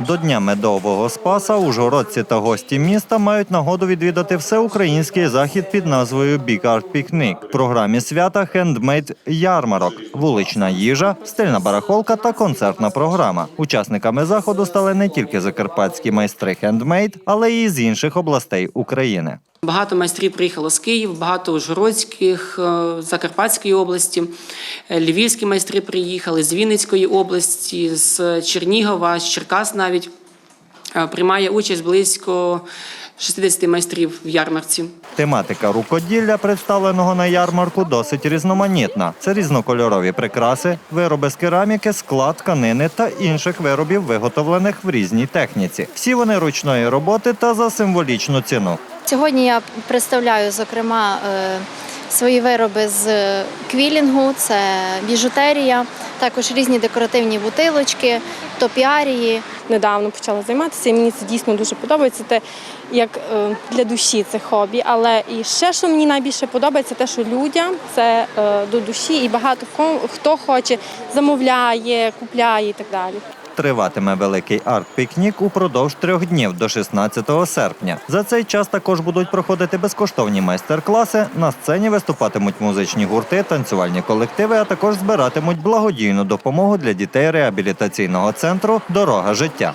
До Дня медового спаса ужгородці та гості міста мають нагоду відвідати всеукраїнський захід під назвою Big Art Picnic. В програмі свята хендмейд ярмарок, вулична їжа, стильна барахолка та концертна програма. Учасниками заходу стали не тільки закарпатські майстри хендмейд, але й з інших областей України. Багато майстрів приїхало з Києва, багато ужгородських, е, Закарпатської області, е, львівські майстри приїхали з Вінницької області, з Чернігова, з Черкас навіть. Е, Приймає участь близько 60 майстрів в ярмарці. Тематика рукоділля, представленого на ярмарку, досить різноманітна. Це різнокольорові прикраси, вироби з кераміки, склад, тканини та інших виробів, виготовлених в різній техніці. Всі вони ручної роботи та за символічну ціну. Сьогодні я представляю, зокрема, е, свої вироби з квілінгу, це біжутерія, також різні декоративні бутилочки, топіарії. недавно почала займатися, і мені це дійсно дуже подобається. Те, як е, для душі це хобі. Але і ще, що мені найбільше подобається, те, що людям це е, до душі, і багато хто хоче, замовляє, купляє і так далі. Триватиме великий арт-пікнік упродовж трьох днів до 16 серпня. За цей час також будуть проходити безкоштовні майстер-класи. На сцені виступатимуть музичні гурти, танцювальні колективи, а також збиратимуть благодійну допомогу для дітей реабілітаційного центру Дорога життя.